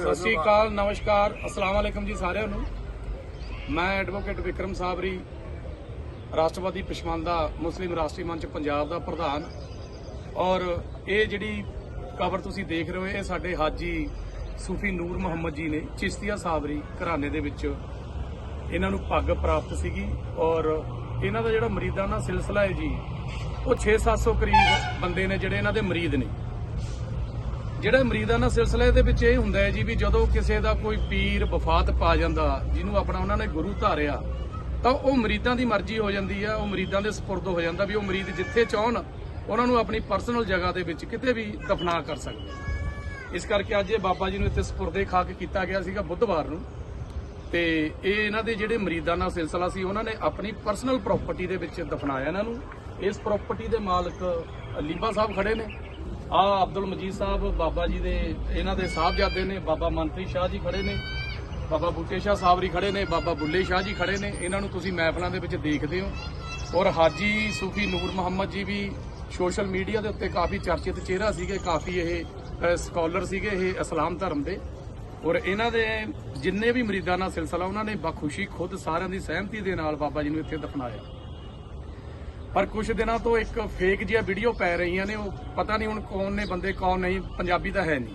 ਸਤਿ ਸ਼੍ਰੀ ਅਕਾਲ, ਨਮਸਕਾਰ, ਅਸਲਾਮ ਵਾਲੇਕਮ ਜੀ ਸਾਰਿਆਂ ਨੂੰ। ਮੈਂ ਐਡਵੋਕੇਟ ਵਿਕਰਮ ਸਾਬਰੀ ਰਾਸ਼ਟਰਵਾਦੀ ਪਸ਼ਮੰਦਾ ਮੁਸਲਿਮ ਰਾਸ਼ਟਰੀ ਮੰਚ ਪੰਜਾਬ ਦਾ ਪ੍ਰਧਾਨ। ਔਰ ਇਹ ਜਿਹੜੀ ਖਬਰ ਤੁਸੀਂ ਦੇਖ ਰਹੇ ਹੋ, ਇਹ ਸਾਡੇ ਹਾਜੀ ਸੂਫੀ ਨੂਰ ਮੁਹੰਮਦ ਜੀ ਨੇ ਚਿਸ਼ਤੀਆ ਸਾਬਰੀ ਘਰਾਣੇ ਦੇ ਵਿੱਚ ਇਹਨਾਂ ਨੂੰ ਪੱਗ ਪ੍ਰਾਪਤ ਸੀਗੀ। ਔਰ ਇਹਨਾਂ ਦਾ ਜਿਹੜਾ ਮਰੀਦਾਂ ਦਾ ਸਿਲਸਿਲਾ ਹੈ ਜੀ, ਉਹ 6-700 ਕਰੀਬ ਬੰਦੇ ਨੇ ਜਿਹੜੇ ਇਹਨਾਂ ਦੇ ਮਰੀਦ ਨੇ। ਜਿਹੜਾ ਮਰੀਦਾਂ ਦਾ ਸਿਲਸਿਲਾ ਇਹਦੇ ਵਿੱਚ ਇਹ ਹੁੰਦਾ ਹੈ ਜੀ ਵੀ ਜਦੋਂ ਕਿਸੇ ਦਾ ਕੋਈ ਪੀਰ ਵਫਾਤ ਪਾ ਜਾਂਦਾ, ਜਿਹਨੂੰ ਆਪਣਾ ਉਹਨਾਂ ਨੇ ਗੁਰੂ ਧਾਰਿਆ, ਤਾਂ ਉਹ ਮਰੀਦਾਂ ਦੀ ਮਰਜ਼ੀ ਹੋ ਜਾਂਦੀ ਆ, ਉਹ ਮਰੀਦਾਂ ਦੇ ਸਪੁਰਦ ਹੋ ਜਾਂਦਾ ਵੀ ਉਹ ਮਰੀਦ ਜਿੱਥੇ ਚਾਹਣ, ਉਹਨਾਂ ਨੂੰ ਆਪਣੀ ਪਰਸਨਲ ਜਗ੍ਹਾ ਦੇ ਵਿੱਚ ਕਿਤੇ ਵੀ ਦਫਨਾ ਕਰ ਸਕਦੇ ਇਸ ਕਰਕੇ ਅੱਜ ਇਹ ਬਾਬਾ ਜੀ ਨੂੰ ਇੱਥੇ ਸਪੁਰਦੇ ਖਾ ਕੇ ਕੀਤਾ ਗਿਆ ਸੀਗਾ ਬੁੱਧਵਾਰ ਨੂੰ। ਤੇ ਇਹ ਇਹਨਾਂ ਦੇ ਜਿਹੜੇ ਮਰੀਦਾਂ ਦਾ ਸਿਲਸਿਲਾ ਸੀ, ਉਹਨਾਂ ਨੇ ਆਪਣੀ ਪਰਸਨਲ ਪ੍ਰਾਪਰਟੀ ਦੇ ਵਿੱਚ ਦਫਨਾਇਆ ਇਹਨਾਂ ਨੂੰ। ਇਸ ਪ੍ਰਾਪਰਟੀ ਦੇ ਮਾਲਕ ਲੀਬਾ ਸਾਹਿਬ ਖੜੇ ਨੇ। ਆ ਅਬਦੁਲ ਮਜੀਦ ਸਾਹਿਬ, ਬਾਬਾ ਜੀ ਦੇ, ਇਹਨਾਂ ਦੇ ਸਾਹਿਬਜ਼ਾਦੇ ਨੇ, ਬਾਬਾ ਮੰਤਰੀ ਸ਼ਾਹ ਜੀ ਖੜੇ ਨੇ, ਬਾਬਾ ਬੂਟੇ ਸ਼ਾਹ ਸਾਬਰੀ ਖੜੇ ਨੇ, ਬਾਬਾ ਬੁੱਲੇ ਸ਼ਾਹ ਜੀ ਖੜੇ ਨੇ, ਇਹਨਾਂ ਨੂੰ ਤੁਸੀਂ ਮਹਿਫਲਾਂ ਦੇ ਵਿੱਚ ਦੇਖਦੇ ਹੋ। ਔਰ ਹਾਜੀ ਸੂਫੀ ਨੂਰ ਮੁਹੰਮਦ ਜੀ ਵੀ ਸੋਸ਼ਲ ਮੀਡੀਆ ਦੇ ਉੱਤੇ ਕਾਫੀ ਚਰਚਿਤ ਚਿਹਰਾ ਸੀਗੇ, ਕਾਫੀ ਇਹ ਸਕਾਲਰ ਸੀਗੇ ਇਹ ਇਸਲਾਮ ਧਰਮ ਦੇ। ਔਰ ਇਹਨਾਂ ਦੇ ਜਿੰਨੇ ਵੀ ਮਰੀਦਾਂ ਦਾ ਸਿਲਸਿਲਾ ਉਹਨਾਂ ਨੇ ਬਖੁਸ਼ੀ ਖੁਦ ਸਾਰਿਆਂ ਦੀ ਸਹਿਮਤੀ ਦੇ ਨਾਲ ਬਾਬਾ ਜੀ ਨੂੰ ਇੱਥੇ ਦਫਨਾਇਆ। ਪਰ ਕੁਝ ਦਿਨਾਂ ਤੋਂ ਇੱਕ ਫੇਕ ਜਿਹਾ ਵੀਡੀਓ ਪੈ ਰਹੀਆਂ ਨੇ, ਉਹ ਪਤਾ ਨਹੀਂ ਹੁਣ ਕੌਣ ਨੇ ਬੰਦੇ, ਕੌਣ ਨਹੀਂ, ਪੰਜਾਬੀ ਤਾਂ ਹੈ ਨਹੀਂ।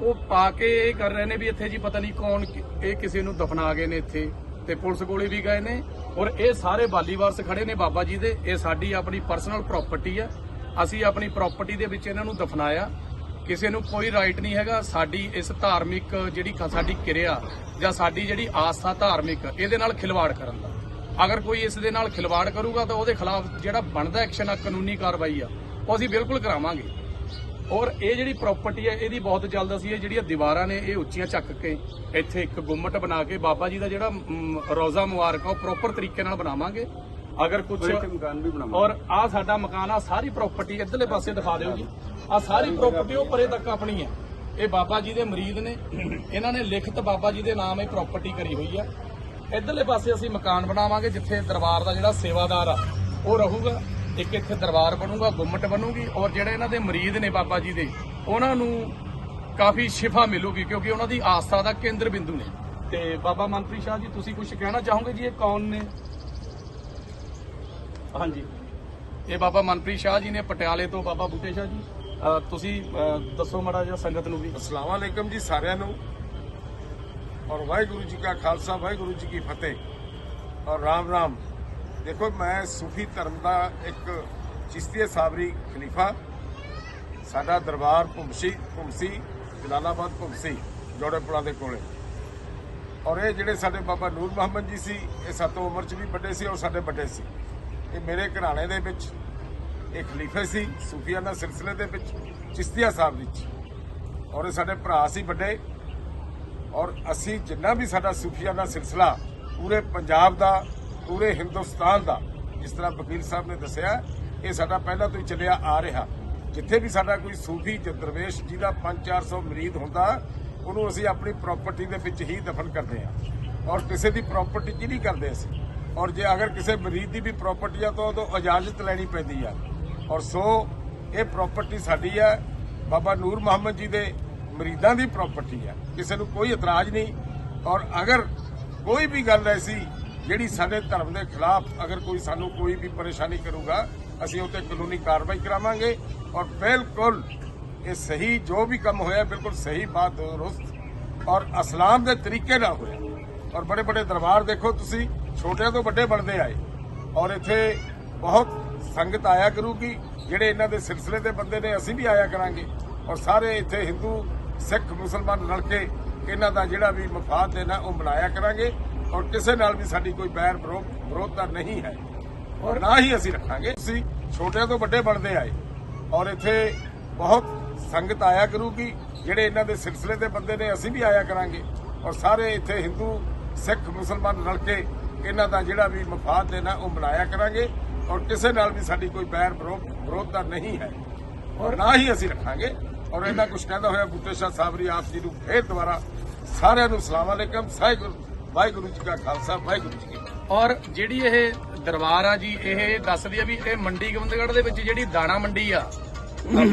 ਉਹ ਪਾ ਕੇ ਇਹ ਕਰ ਰਹੇ ਨੇ ਵੀ ਇੱਥੇ ਜੀ ਪਤਾ ਨਹੀਂ ਕੌਣ ਇਹ ਕਿਸੇ ਨੂੰ ਦਫਨਾ ਗਏ ਨੇ ਇੱਥੇ ਤੇ ਪੁਲਿਸ ਕੋਲੇ ਵੀ ਗਏ ਨੇ ਔਰ ਇਹ ਸਾਰੇ ਬਾਲੀਵਾਰਸ ਖੜੇ ਨੇ ਬਾਬਾ ਜੀ ਦੇ। ਇਹ ਸਾਡੀ ਆਪਣੀ ਪਰਸਨਲ ਪ੍ਰਾਪਰਟੀ ਆ। ਅਸੀਂ ਆਪਣੀ ਪ੍ਰਾਪਰਟੀ ਦੇ ਵਿੱਚ ਇਹਨਾਂ ਨੂੰ ਦਫਨਾਇਆ। ਕਿਸੇ ਨੂੰ ਕੋਈ ਰਾਈਟ ਨਹੀਂ ਹੈਗਾ। ਸਾਡੀ ਇਸ ਧਾਰਮਿਕ ਜਿਹੜੀ ਸਾਡੀ ਕਿਰਿਆ ਜਾਂ ਸਾਡੀ ਜਿਹੜੀ ਆਸਥਾ ਧਾਰਮਿਕ ਇਹਦੇ ਨਾਲ ਖਿਲਵਾੜ ਕਰਨ ਦਾ। ਅਗਰ ਕੋਈ ਇਸ ਦੇ ਨਾਲ ਖਿਲਵਾੜ ਕਰੂਗਾ ਤਾਂ ਉਹਦੇ ਖਿਲਾਫ ਜਿਹੜਾ ਬਣਦਾ ਐਕਸ਼ਨ ਆ ਕਾਨੂੰਨੀ ਕਾਰਵਾਈ ਆ ਉਹ ਅਸੀਂ ਬਿਲਕੁਲ ਕਰਾਵਾਂਗੇ। ਔਰ ਇਹ ਜਿਹੜੀ ਪ੍ਰਾਪਰਟੀ ਹੈ ਇਹਦੀ ਬਹੁਤ ਜਲਦ ਅਸੀਂ ਇਹ ਜਿਹੜੀਆਂ ਦੀਵਾਰਾਂ ਨੇ ਇਹ ਉੱਚੀਆਂ ਚੱਕ ਕੇ ਇੱਥੇ ਇੱਕ ਗੁੰਮਟ ਬਣਾ ਕੇ ਬਾਬਾ ਜੀ ਦਾ ਜਿਹੜਾ ਰੌਜ਼ਾ ਮੁਬਾਰਕ ਆ ਉਹ ਪ੍ਰੋਪਰ ਤਰੀਕੇ ਨਾਲ ਬਣਾਵਾਂਗੇ। ਅਗਰ ਕੁਝ ਮਕਾਨ ਵੀ ਬਣਾਵਾਂਗੇ। ਔਰ ਆ ਸਾਡਾ ਮਕਾਨ ਆ ਸਾਰੀ ਪ੍ਰਾਪਰਟੀ ਇਧਰਲੇ ਪਾਸੇ ਦਿਖਾ ਦਿਓ ਜੀ। ਆ ਸਾਰੀ ਪ੍ਰਾਪਰਟੀ ਉਹ ਪਰੇ ਤੱਕ ਆਪਣੀ ਹੈ ਇਹ ਬਾਬਾ ਜੀ ਦੇ ਮਰੀਦ ਨੇ। ਇਹਨਾਂ ਨੇ ਲਿਖਤ ਬਾਬਾ ਜੀ ਦੇ ਨਾਮ ਇਹ ਪ੍ਰਾਪਰਟੀ ਕਰੀ ਹੋਈ ਆ। ਇਧਰਲੇ ਪਾਸੇ ਅਸੀਂ ਮਕਾਨ ਬਣਾਵਾਂਗੇ ਜਿੱਥੇ ਦਰਬਾਰ ਦਾ ਜਿਹੜਾ ਸੇਵਾਦਾਰ ਆ, ਉਹ ਰਹੂਗਾ। ਇੱਕ ਇੱਥੇ ਦਰਬਾਰ ਬਣੂਗਾ, ਗੁੰਮਟ ਬਣੂਗੀ ਔਰ ਜਿਹੜੇ ਇਹਨਾਂ ਦੇ ਮਰੀਦ ਨੇ ਬਾਬਾ ਜੀ ਦੇ, ਉਹਨਾਂ ਨੂੰ ਕਾਫੀ ਸ਼ਿਫਾ ਮਿਲੂਗੀ ਕਿਉਂਕਿ ਉਹਨਾਂ ਦੀ ਆਸਥਾ ਦਾ ਕੇਂਦਰ ਬਿੰਦੂ ਨੇ। ਤੇ ਬਾਬਾ ਮੰਤਰੀ ਸ਼ਾਹ ਜੀ, ਤੁਸੀਂ ਕੁਝ ਕਹਿਣਾ ਚਾਹੋਗੇ ਜੀ, ਇਹ ਕੌਣ ਨੇ? ਹਾਂਜੀ। ਇਹ ਬਾਬਾ ਮਨਪ੍ਰੀਤ ਸ਼ਾਹ ਜੀ ਨੇ ਪਟਿਆਲੇ ਤੋਂ ਬਾਬਾ ਬੂਟੇ ਸ਼ਾਹ ਜੀ। ਤੁਸੀਂ ਦੱਸੋ ਮਾੜਾ ਜਿਹਾ ਸੰਗਤ ਨੂੰ ਵੀ। ਅਸਲਾਮ ਵਾਲੇਕਮ ਜੀ ਸਾਰਿਆਂ ਨੂੰ। ਔਰ ਵਾਹਿਗੁਰੂ ਜੀ ਕਾ ਖਾਲਸਾ, ਵਾਹਿਗੁਰੂ ਜੀ ਕੀ ਫਤਿਹ। ਔਰ ਰਾਮ ਰਾਮ। ਦੇਖੋ, ਮੈਂ ਸੂਫੀ ਧਰਮ ਦਾ ਇੱਕ ਚਿਸ਼ਤੀਆ ਸਾਬਰੀ ਖਲੀਫਾ। ਸਾਡਾ ਦਰਬਾਰ ਭੁਮਸੀ ਭੁਮਸੀ, ਜਲਾਲਾਬਾਦ ਭੁਮਸੀ, ਜੋੜੇਪੁਰਾ ਦੇ ਕੋਲੇ। ਔਰ ਇਹ ਜਿਹੜੇ ਸਾਡੇ ਬਾਬਾ ਨੂਰ ਮੁਹੰਮਦ ਜੀ ਸੀ, ਇਹ ਸਾਤੋਂ ਉਮਰ 'ਚ ਵੀ ਵੱਡੇ ਸੀ, ਔਰ ਸਾਡੇ ਵੱਡੇ ਸੀ। ਇਹ ਮੇਰੇ ਘਰਾਣੇ ਦੇ ਵਿੱਚ ਇਹ ਖਲੀਫੇ ਸੀ, ਸੂਫੀਆਂ ਦਾ ਸਿਲਸਿਲੇ ਦੇ ਵਿੱਚ, ਚਿਸ਼ਤੀਆ ਸਾਹਿਬ ਵਿੱਚ। ਔਰ ਇਹ ਸਾਡੇ ਭਰਾ ਸੀ ਵੱਡੇ। ਔਰ ਅਸੀਂ ਜਿੰਨਾ ਵੀ ਸਾਡਾ ਸੂਫੀਆਨਾ ਸਿਲਸਿਲਾ ਪੂਰੇ ਪੰਜਾਬ ਦਾ, ਪੂਰੇ ਹਿੰਦੁਸਤਾਨ ਦਾ, ਜਿਸ ਤਰ੍ਹਾਂ ਵਕੀਲ ਸਾਹਿਬ ਨੇ ਦੱਸਿਆ, ਇਹ ਸਾਡਾ ਪਹਿਲਾਂ ਤੋਂ ਹੀ ਚੱਲਿਆ ਆ ਰਿਹਾ। ਜਿੱਥੇ ਵੀ ਸਾਡਾ ਕੋਈ ਸੂਫੀ ਜਾਂ ਦਰਵੇਸ਼ ਜਿਹਦਾ 5-400 ਮਰੀਦ ਹੁੰਦਾ, ਉਹਨੂੰ ਅਸੀਂ ਆਪਣੀ ਪ੍ਰਾਪਰਟੀ ਦੇ ਵਿੱਚ ਹੀ ਦਫਨ ਕਰਦੇ ਹਾਂ। ਔਰ ਕਿਸੇ ਦੀ ਪ੍ਰਾਪਰਟੀ 'ਚ ਨਹੀਂ ਕਰਦੇ ਅਸੀਂ? ਔਰ ਜੇ ਅਗਰ ਕਿਸੇ ਮਰੀਦ ਦੀ ਵੀ ਪ੍ਰਾਪਰਟੀ ਆ, ਤਾਂ ਉਦੋਂ ਇਜਾਜ਼ਤ ਲੈਣੀ ਪੈਂਦੀ ਆ। ਔਰ ਸੋ, ਇਹ ਪ੍ਰਾਪਰਟੀ ਸਾਡੀ ਹੈ ਬਾਬਾ ਨੂਰ ਮੁਹੰਮਦ ਜੀ ਦੇ ਮਰੀਦਾਂ ਦੀ ਪ੍ਰਾਪਰਟੀ ਹੈ। ਕਿਸੇ ਨੂੰ ਕੋਈ ਇਤਰਾਜ਼ ਨਹੀਂ। ਔਰ ਅਗਰ ਕੋਈ ਵੀ ਗੱਲ ਐਸੀ ਜਿਹੜੀ ਸਾਡੇ ਧਰਮ ਦੇ ਖਿਲਾਫ ਅਗਰ ਕੋਈ ਸਾਨੂੰ ਕੋਈ ਵੀ ਪਰੇਸ਼ਾਨੀ ਕਰੂਗਾ, ਅਸੀਂ ਉਹ ਤੇ ਕਾਨੂੰਨੀ ਕਾਰਵਾਈ ਕਰਾਵਾਂਗੇ। ਔਰ ਬਿਲਕੁਲ ਇਹ ਸਹੀ ਜੋ ਵੀ ਕੰਮ ਹੋਇਆ, ਬਿਲਕੁਲ ਸਹੀ ਬਾਤ ਦੁਰਸਤ ਔਰ ਇਸਲਾਮ ਦੇ ਤਰੀਕੇ ਨਾਲ ਹੋਇਆ। ਔਰ ਬੜੇ ਬੜੇ ਦਰਬਾਰ ਦੇਖੋ ਤੁਸੀਂ, ਛੋਟਿਆਂ ਤੋਂ ਵੱਡੇ ਬਣਦੇ ਆਏ। ਔਰ ਇੱਥੇ ਬਹੁਤ ਸੰਗਤ ਆਇਆ ਕਰੂਗੀ। ਜਿਹੜੇ ਇਹਨਾਂ ਦੇ ਸਿਲਸਿਲੇ ਦੇ ਬੰਦੇ ਨੇ, ਅਸੀਂ ਵੀ ਆਇਆ ਕਰਾਂਗੇ। ਔਰ ਸਾਰੇ ਇੱਥੇ ਹਿੰਦੂ ਸਿੱਖ ਮੁਸਲਮਾਨ ਰਲ ਕੇ ਇਹਨਾਂ ਦਾ ਜਿਹੜਾ ਵੀ ਮਫਾਦ ਦੇਣਾ ਉਹ ਮਨਾਇਆ ਕਰਾਂਗੇ ਔਰ ਕਿਸੇ ਨਾਲ ਵੀ ਸਾਡੀ ਕੋਈ ਬੈਰ ਵਿਰੋਧ, ਵਿਰੋਧਤਾ ਨਹੀਂ ਹੈ। ਔਰ ਨਾ ਹੀ ਅਸੀਂ ਰੱਖਾਂਗੇ। ਅਸੀਂ ਛੋਟਿਆਂ ਤੋਂ ਵੱਡੇ ਬਣਦੇ ਆਏ ਔਰ ਇੱਥੇ ਬਹੁਤ ਸੰਗਤ ਆਇਆ ਕਰੂਗੀ। ਜਿਹੜੇ ਇਹਨਾਂ ਦੇ ਸਿਲਸਿਲੇ ਦੇ ਬੰਦੇ ਨੇ, ਅਸੀਂ ਵੀ ਆਇਆ ਕਰਾਂਗੇ। ਔਰ ਸਾਰੇ ਇੱਥੇ ਹਿੰਦੂ ਸਿੱਖ, ਮੁਸਲਮਾਨ ਰਲ ਕੇ ਇਹਨਾਂ ਦਾ ਜਿਹੜਾ ਵੀ ਮਫਾਦ ਦੇਣਾ ਉਹ ਮਨਾਇਆ ਕਰਾਂਗੇ। ਔਰ ਕਿਸੇ ਨਾਲ ਵੀ ਸਾਡੀ ਕੋਈ ਬੈਰ ਵਿਰੋਧ, ਵਿਰੋਧਤਾ ਨਹੀਂ ਹੈ। ਔਰ ਨਾ ਹੀ ਅਸੀਂ ਰੱਖਾਂਗੇ। ਔਰ ਇਹਨਾਂ ਕੁਝ ਕਹਿੰਦਾ ਹੋਇਆ ਬੁੱਤੇ ਸ਼ਾਹ ਸਾਬਰੀ ਆਪ ਜੀ ਨੂੰ ਫੇਰ ਦੁਬਾਰਾ ਸਾਰਿਆਂ ਨੂੰ ਸਲਾਮ ਅਲੈਕਮ, ਵਾਹਿਗੁਰੂ ਜੀ ਕਾ ਖਾਲਸਾ, ਵਾਹਿਗੁਰੂ ਜੀ ਔਰ ਜਿਹੜੀ ਇਹ ਦਰਬਾਰ ਆ ਜੀ, ਇਹ ਦੱਸਦੀ ਆ ਵੀ ਇਹ ਮੰਡੀ ਗੋਬਿੰਦਗੜ੍ਹ ਦੇ ਵਿੱਚ ਜਿਹੜੀ ਦਾਣਾ ਮੰਡੀ ਆ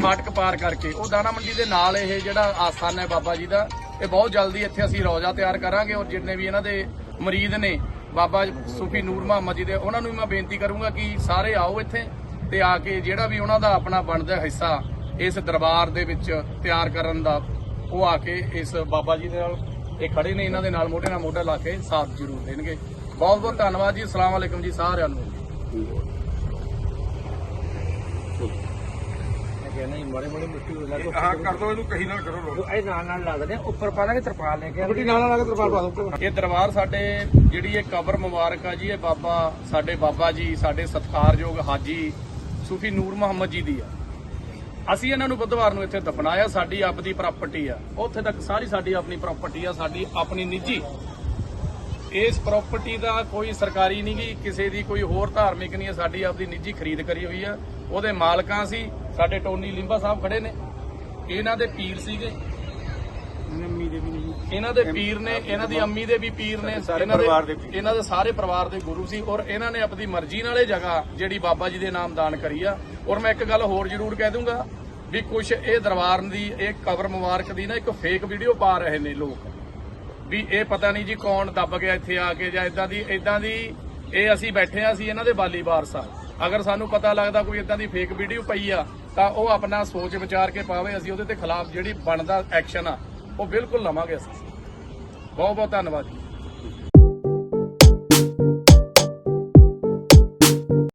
ਫਾਟਕ ਪਾਰ ਕਰਕੇ, ਉਹ ਦਾਣਾ ਮੰਡੀ ਦੇ ਨਾਲ ਇਹ ਜਿਹੜਾ ਆਸਥਾਨ ਹੈ ਬਾਬਾ ਜੀ ਦਾ, ਇਹ ਬਹੁਤ ਜਲਦੀ ਇੱਥੇ ਅਸੀਂ ਰੌਜਾ ਤਿਆਰ ਕਰਾਂਗੇ ਔਰ ਜਿੰਨੇ ਵੀ ਇਹਨਾਂ ਦੇ ਮਰੀਦ ਨੇ, ਬਾਬਾ ਸੂਫੀ ਨੂਰ ਮੁਹੰਮਦ ਜੀ ਦੇ, ਉਹਨਾਂ ਨੂੰ ਵੀ ਮੈਂ ਬੇਨਤੀ ਕਰੂੰਗਾ ਕਿ ਸਾਰੇ ਆਓ ਇੱਥੇ ਤੇ ਆ ਕੇ ਜਿਹੜਾ ਵੀ ਉਹਨਾਂ ਦਾ ਆਪਣਾ ਬਣਦਾ ਹਿੱਸਾ ਇਸ ਦਰਬਾਰ ਦੇ ਵਿੱਚ ਤਿਆਰ ਕਰਨ ਦਾ। ਉਹ ਆ ਕੇ ਇਸ ਬਾਬਾ ਜੀ ਦੇ ਨਾਲ ਇਹ ਖੜੇ ਨੇ ਇਹਨਾਂ ਦੇ ਨਾਲ ਮੋਢੇ ਨਾਲ ਮੋਢਾ ਲਾ ਕੇ ਸਾਥ ਜ਼ਰੂਰ ਦੇਣਗੇ। ਬਹੁਤ ਬਹੁਤ ਧੰਨਵਾਦ ਜੀ ਅਸਲਾਮ ਅਲੈਕਮ ਜੀ ਸਾਰਿਆਂ ਨੂੰ। ਕਹਿੰਦਾ ਮਾੜੇ ਮਾੜੇ ਮਿੱਟੀ ਹੋ ਲੱਗ ਹਾਂ ਕਰ ਦੋ ਇਹਨੂੰ ਕਹੀ ਨਾਲ ਕਰੋ ਲੋਕ ਇਹ ਨਾਲ ਨਾਲ ਲਾ ਦਿੰਦੇ ਆ, ਉੱਪਰ ਪਾ ਦਾਂਗੇ ਤਰਪਾਲ ਲੈ ਕੇ ਮਿੱਟੀ ਨਾਲ ਨਾਲ ਲਾ ਕੇ ਤਰਪਾਲ ਪਾ ਦੋ ਇਹ ਦਰਬਾਰ ਸਾਡੇ ਜਿਹੜੀ ਇਹ ਕਬਰ ਮੁਬਾਰਕ ਆ ਜੀ ਇਹ ਬਾਬਾ ਸਾਡੇ ਬਾਬਾ ਜੀ ਸਾਡੇ ਸਤਿਕਾਰਯੋਗ ਹਾਜੀ ਸੂਫੀ ਨੂਰ ਮੁਹੰਮਦ ਜੀ ਦੀ ਆ। ਅਸੀਂ ਇਹਨਾਂ ਨੂੰ ਬੁੱਧਵਾਰ ਨੂੰ ਇੱਥੇ ਦਫਨਾਇਆ ਸਾਡੀ ਆਪਦੀ ਪ੍ਰਾਪਰਟੀ ਆ। ਉੱਥੇ ਤੱਕ ਸਾਰੀ ਸਾਡੀ ਆਪਣੀ ਪ੍ਰਾਪਰਟੀ ਆ ਸਾਡੀ ਆਪਣੀ ਨਿੱਜੀ। ਇਸ ਪ੍ਰਾਪਰਟੀ ਦਾ ਕੋਈ ਸਰਕਾਰੀ ਨਹੀਂ ਗੀ ਕਿਸੇ ਦੀ ਕੋਈ ਹੋਰ ਧਾਰਮਿਕ ਨਹੀਂ ਹੈ ਸਾਡੀ ਆਪਦੀ ਨਿੱਜੀ ਖਰੀਦ ਕਰੀ ਹੋਈ ਆ। ਉਹਦੇ ਮਾਲਕਾਂ ਸੀ ਸਾਡੇ ਟੋਨੀ ਲਿੰਬਾ ਸਾਹਿਬ ਖੜੇ ਨੇ। ਇਹਨਾਂ ਦੇ ਪੀਰ ਸੀਗੇ। ਨੰਮੀ ਦੇ ਵੀ ਨਹੀਂ ਇਹਨਾਂ ਦੇ ਪੀਰ ਨੇ ਇਹਨਾਂ ਦੀ ਅੰਮੀ ਦੇ ਵੀ ਪੀਰ ਨੇ ਸਾਰੇ ਇਹਨਾਂ ਪਰਿਵਾਰ ਦੇ। ਇਹਨਾਂ ਦੇ ਸਾਰੇ ਪਰਿਵਾਰ ਦੇ ਗੁਰੂ ਸੀ ਔਰ ਇਹਨਾਂ ਨੇ ਆਪਣੀ ਮਰਜ਼ੀ ਨਾਲ ਜਗ੍ਹਾ ਜਿਹੜੀ ਬਾਬਾ ਜੀ ਦੇ ਨਾਮ ਦਾਨ ਕਰੀ ਆ ਔਰ ਮੈਂ ਇੱਕ ਗੱਲ ਹੋਰ ਜ਼ਰੂਰ ਕਹਿ ਦੂੰਗਾ ਵੀ ਕੁਝ ਇਹ ਦਰਬਾਰ ਦੀ, ਇਹ ਕਬਰ ਮੁਬਾਰਕ ਦੀ ਨਾ ਇੱਕ ਫੇਕ ਵੀਡੀਓ ਪਾ ਰਹੇ ਨੇ ਲੋਕ। ਵੀ ਇਹ ਪਤਾ ਨਹੀਂ ਜੀ ਕੌਣ ਦੱਬ ਗਿਆ ਇੱਥੇ ਆ ਕੇ ਜਾਂ ਇਦਾਂ ਦੀ ਇਦਾਂ ਦੀ ਇਹ ਅਸੀਂ ਬੈਠੇ ਆ ਅਸੀਂ ਇਹਨਾਂ ਦੇ ਬਾਲੀ ਵਾਰਸ ਆ ਅਗਰ ਸਾਨੂੰ ਪਤਾ ਲੱਗਦਾ ਕੋਈ ਇਦਾਂ ਦੀ ਫੇਕ ਵੀਡੀਓ ਪਈ ਆ, ਤਾਂ ਉਹ ਆਪਣਾ ਸੋਚ ਵਿਚਾਰ ਕੇ ਪਾਵੇ, ਅਸੀਂ ਉਹਦੇ ਤੇ ਖਿਲਾਫ ਜਿਹੜੀ ਬਣਦਾ ਐਕਸ਼ਨ ਆ, ਉਹ ਬਿਲਕੁਲ ਲਵਾਂਗੇ ਅਸੀਂ। ਬਹੁਤ ਬਹੁਤ ਧੰਨਵਾਦ ਜੀ।